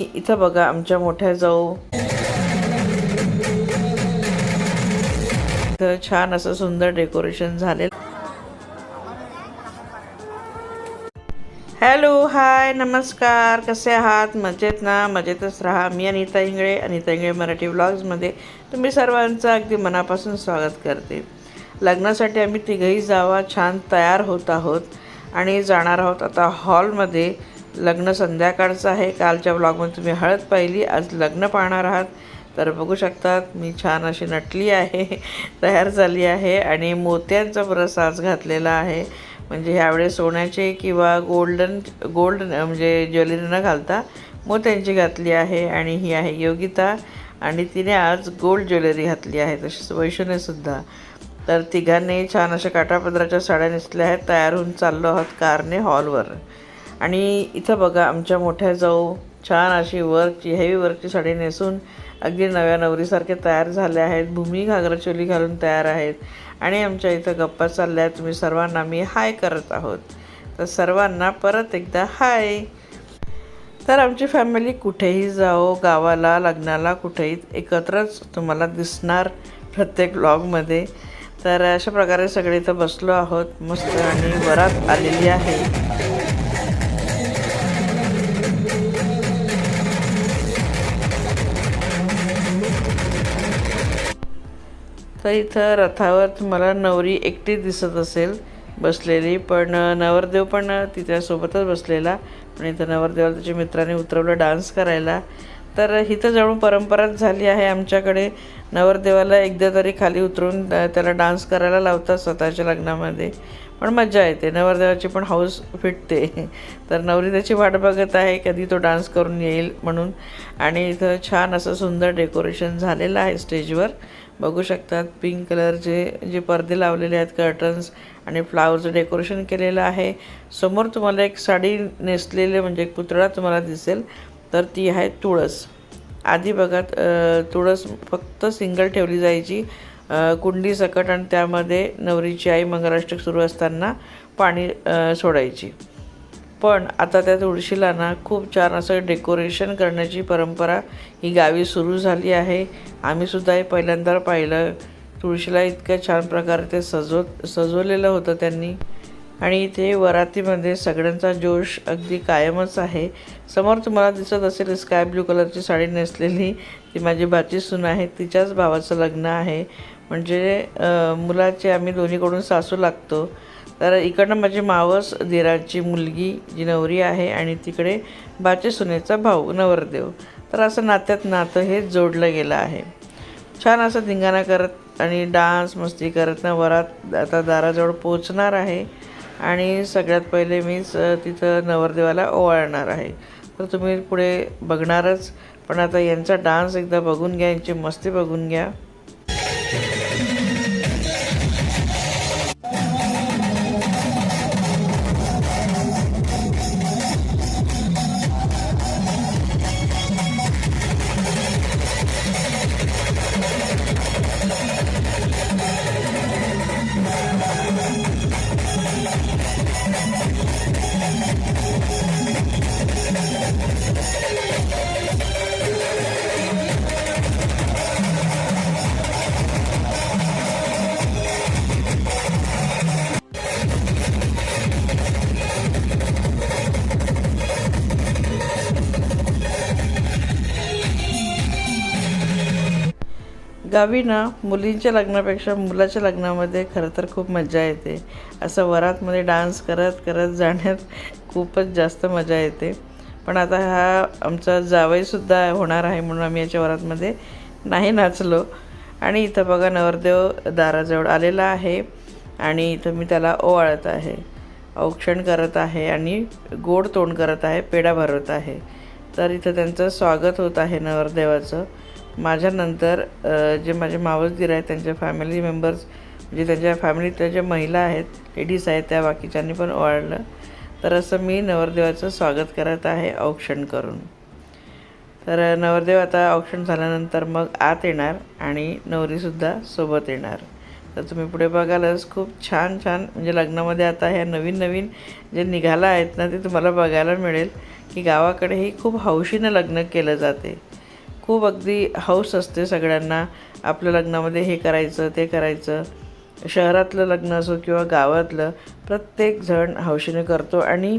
इथं बघा आमच्या मोठ्या जाऊ. इथं छान असं सुंदर डेकोरेशन झाले हॅलो हाय नमस्कार. कसे आहात? मजेत ना? मजेतच राहा. मी अनिता इंगळे अनिता इंगळे मराठी व्लॉग्समध्ये तुम्ही सर्वांचं अगदी मनापासून स्वागत करते. लग्नासाठी आम्ही तिघही जावा छान तयार होत आहोत आणि जाणार आहोत आता हॉलमध्ये. लग्न संध्याकाळचं आहे. कालच्या ब्लॉगमध्ये तुम्ही हळद पाहिली. आज लग्न पाहणार आहात. तर बघू शकतात मी छान अशी नटली आहे तयार झाली आहे आणि मोत्यांचा ब्रस आज घातलेला आहे. म्हणजे ह्यावेळेस सोन्याचे किंवा गोल्डन गोल्ड म्हणजे ज्वेलरी न घालता मोत्यांची घातली आहे आणि ही आहे योगिता आणि तिने आज गोल्ड ज्वेलरी घातली आहे तशीच वैशूनेसुद्धा तर तिघांनी छान अशा काटापदराच्या साड्या नेसल्या आहेत. तयार होऊन चाललो आहोत कारने हॉलवर आणि इथं बघा आमच्या मोठ्या जाऊ छान अशी वर्कची हेवी वर्कची साडी नेसून अगदी नव्या नवरीसारखे तयार झाले आहेत. भूमी घागरा चोली घालून तयार आहेत. आणि आमच्या इथं गप्पा चालल्या आहेत. तुम्ही सर्वांना मी हाय करत आहोत. तर सर्वांना परत एकदा हाय तर आमची फॅमिली कुठेही जाओ गावाला लग्नाला कुठेही एकत्रच तुम्हाला दिसणार प्रत्येक ब्लॉगमध्ये तर अशा प्रकारे सगळे इथं बसलो आहोत. मस्त आणि वरात आलेली आहे. तर इथं रथावर तुम्हाला नवरी एकटी दिसत असेल बसलेली पण नवरदेव पण तिच्यासोबतच बसलेला. पण इथं नवरदेवाला त्याच्या मित्राने उतरवलं डान्स करायला. तर इथं जणू परंपराच झाली आहे आमच्याकडे. नवरदेवाला एकदा तरी खाली उतरून त्याला डान्स करायला लावतात स्वतःच्या लग्नामध्ये. पण मजा येते. नवरदेवाची पण हाऊस फिटते. तर नवरी त्याची वाट बघत आहे कधी तो डान्स करून येईल म्हणून. आणि इथं छान असं सुंदर डेकोरेशन झालेलं आहे स्टेजवर. बघू शकतात. पिंक कलरचे जे पडदे लावलेले आहेत कर्टन्स आणि फ्लावरचं डेकोरेशन केलेलं आहे. समोर तुम्हाला एक साडी नेसलेले म्हणजे एक पुतळा तुम्हाला दिसेल. तर ती आहे तुळस. आधी बघा तुळस फक्त सिंगल ठेवली जायची. कुंडी सकट आणि त्यामध्ये नवरीची आई मंगराष्टक सुरू असताना पाणी सोडायची. पण आता त्या तुळशीला ना खूप छान असं डेकोरेशन करण्याची परंपरा ही गावी सुरू झाली आहे. आम्हीसुद्धा हे पहिल्यांदा पाहिलं. तुळशीला इतक्या छान प्रकारे ते सजव सजवलेलं होतं त्यांनी. आणि इथे वरातीमध्ये सगळ्यांचा जोश अगदी कायमच आहे. समोर तुम्हाला दिसत असेल स्काय ब्लू कलरची साडी नेसलेली. ती माझी भाची सून आहे. तिच्याच भावाचं लग्न आहे. म्हणजे मुलाचे आम्ही दोन्हीकडून सासू लागतो. तर इकडनं माझी मावस दिराची मुलगी जी नवरी आहे आणि तिकडे बाचे सुनेचा भाऊ नवरदेव. तर असं नात्यात नातं हे जोडलं गेलं आहे. छान असं धिंगाणा करत आणि डान्स मस्ती करत ना वरात आता दाराजवळ पोचणार आहे. आणि सगळ्यात पहिले मीच तिथं नवरदेवाला ओवाळणार आहे. तर तुम्ही पुढे बघणारच. पण आता यांचा डान्स एकदा बघून घ्या यांची मस्ती बघून घ्या. गावी ना मुलींच्या लग्नापेक्षा मुलाच्या लग्नामध्ये खरं तर खूप मजा येते. असं वरातमध्ये डान्स करत करत जाण्यात खूपच जास्त मजा येते. पण आता हा आमचा जावईसुद्धा होणार आहे म्हणून आम्ही याच्या वरातमध्ये नाही नाचलो. आणि इथं बघा नवरदेव दाराजवळ आलेला आहे आणि इथं मी त्याला ओवाळत आहे. औक्षण करत आहे आणि गोड तोंड करत आहे पेढा भरवत आहे. तर इथं त्यांचं स्वागत होत आहे नवरदेवाचं. माझ्यानंतर जे माझे मावसगीर आहेत त्यांच्या फॅमिली मेंबर्स म्हणजे त्यांच्या फॅमिलीतल्या ज्या महिला आहेत लेडीज आहेत त्या बाकीच्यांनी पण ओवाळलं. तर असं मी नवरदेवाचं स्वागत करत आहे औक्षण करून. तर नवरदेव आता औक्षण झाल्यानंतर मग आत येणार आणि नवरीसुद्धा सोबत येणार. तर तुम्ही पुढे बघालच खूप छान छान म्हणजे लग्नामध्ये आता ह्या नवीन नवीन जे निघाला आहेत ना ते तुम्हाला बघायला मिळेल की गावाकडेही खूप हौशीनं लग्न केलं जाते. खूप अगदी हौस असते सगळ्यांना. आपल्या लग्नामध्ये हे करायचं ते करायचं. शहरातलं लग्न असो किंवा गावातलं प्रत्येक जण हौशीने करतो. आणि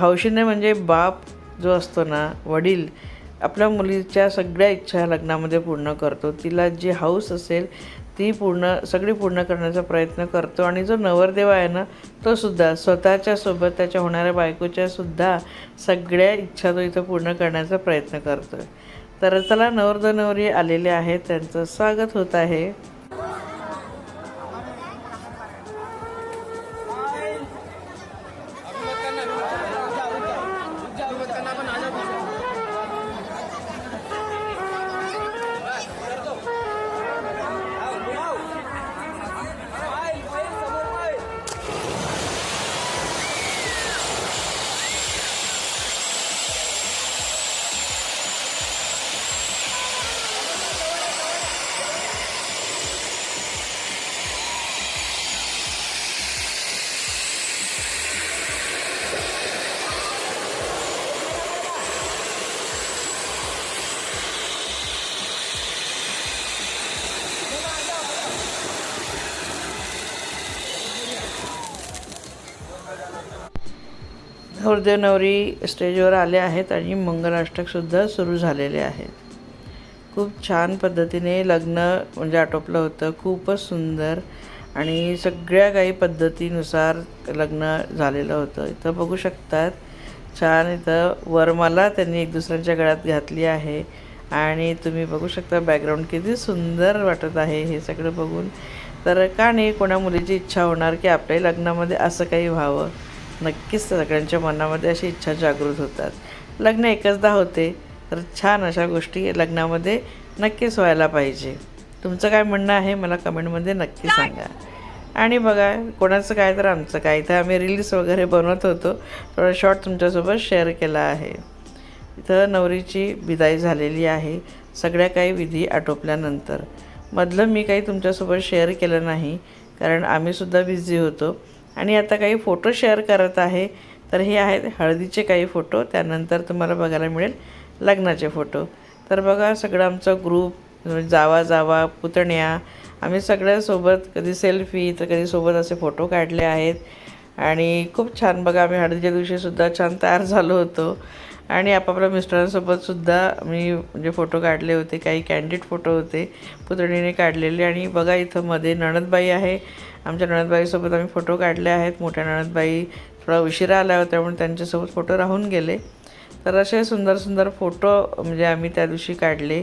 हौशीने म्हणजे बाप जो असतो ना वडील आपल्या मुलीच्या सगळ्या इच्छा लग्नामध्ये पूर्ण करतो. तिला जी हौस असेल ती पूर्ण सगळी पूर्ण करण्याचा प्रयत्न करतो. आणि जो नवरदेव आहे ना तो सुद्धा स्वतःच्या सोबत त्याच्या होणाऱ्या बायकोच्या सुद्धा सगळ्या इच्छा तो इथं पूर्ण करण्याचा प्रयत्न करतो तर चला नवरदेव नवरी आलेले आहेत. त्यांचं स्वागत होत आहे. नवरदेव नवरी स्टेजवर आले आहेत आणि मंगलाष्टकसुद्धा सुरू झालेले आहेत. खूप छान पद्धतीने लग्न म्हणजे आटोपलं होतं. खूपच सुंदर आणि सगळ्या काही पद्धतीनुसार लग्न झालेलं होतं. इथं बघू शकतात छान इथं वरमाला त्यांनी एक दुसऱ्यांच्या गळ्यात घातली आहे आणि तुम्ही बघू शकता बॅकग्राऊंड किती सुंदर वाटत आहे हे सगळं बघून. तर का नाही कोणा मुलीची इच्छा होणार की आपल्याही लग्नामध्ये असं काही व्हावं? नक्कीच सगळ्यांच्या मनामध्ये अशी इच्छा जागृत होतात. लग्न एकचदा होते तर छान अशा गोष्टी लग्नामध्ये नक्कीच व्हायला पाहिजे. तुमचं काय म्हणणं आहे मला कमेंटमध्ये नक्की सांगा. आणि बघा कोणाचं काय तर आमचं काय. इथं आम्ही रील्स वगैरे बनवत होतो थोडा शॉर्ट तुमच्यासोबत शेअर केला आहे. इथं नवरीची विदाई झालेली आहे सगळ्या काही विधी आटोपल्यानंतर. मधलं मी काही तुमच्यासोबत शेअर केलं नाही कारण आम्हीसुद्धा बिझी होतो. आणि आता काही फोटो शेअर करत आहे. तर हे आहेत हळदीचे काही फोटो. त्यानंतर तुम्हाला बघायला मिळेल लग्नाचे फोटो. तर बघा सगळं आमचा ग्रुप जावा जावा पुतण्या. आम्ही सगळ्यासोबत कधी सेल्फी तर कधी सोबत असे फोटो काढले आहेत. आणि खूप छान बघा आम्ही हळदीच्या दिवशीसुद्धा छान तयार झालो होतो. आणि आपापल्या मिस्टरांसोबतसुद्धा मी म्हणजे फोटो काढले होते काही कॅन्डिड फोटो होते पुतणीने काढलेले. आणि बघा इथं मध्ये नणदबाई आहे. आमच्या नणदबाईसोबत आम्ही फोटो काढले आहेत. मोठ्या नणदबाई थोडा उशिरा आल्या होत्या म्हणून त्यांच्यासोबत फोटो राहून गेले. तर असे सुंदर सुंदर फोटो म्हणजे आम्ही त्या दिवशी काढले.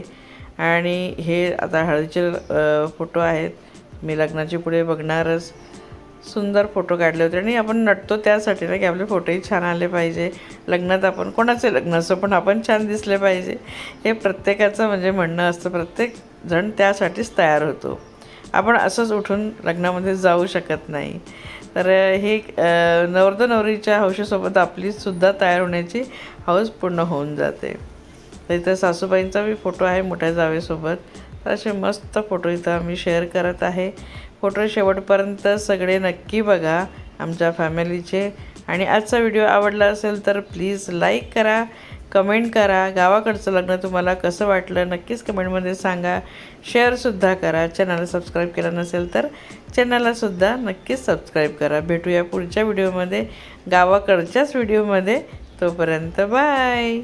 आणि हे आता हळदीचे फोटो आहेत. मी लग्नाची पुढे बघणारच. सुंदर फोटो काढले होते. आणि आपण नटतो त्यासाठी ना की आपले फोटोही छान आले पाहिजे. लग्नात आपण कोणाचे लग्न असो पण आपण छान दिसले पाहिजे. हे प्रत्येकाचं म्हणजे म्हणणं असतं. प्रत्येक जण त्यासाठीच तयार होतो. आपण असंच उठून लग्नामध्ये जाऊ शकत नाही. तर हे नवरद नवरीच्या हौशीसोबत आपलीसुद्धा तयार होण्याची हौस पूर्ण होऊन जाते. तर इथं सासूबाईंचा बी फोटो आहे मोठ्या जावेसोबत. तर असे मस्त फोटो इथं आम्ही शेअर करत आहे. फोटो शेवटपर्यंत सगळे नक्की बघा आमच्या फॅमिलीचे. आणि आजचा व्हिडिओ आवडला असेल तर प्लीज लाईक करा. कमेंट करा. गावाकडचं लग्न तुम्हाला कसं वाटलं नक्कीच कमेंटमध्ये सांगा. शेअरसुद्धा करा. चॅनल सबस्क्राईब केलं नसेल तर चॅनललासुद्धा नक्कीच सबस्क्राईब करा. भेटूया पुढच्या व्हिडिओमध्ये गावाकडच्याच व्हिडिओमध्ये तोपर्यंत बाय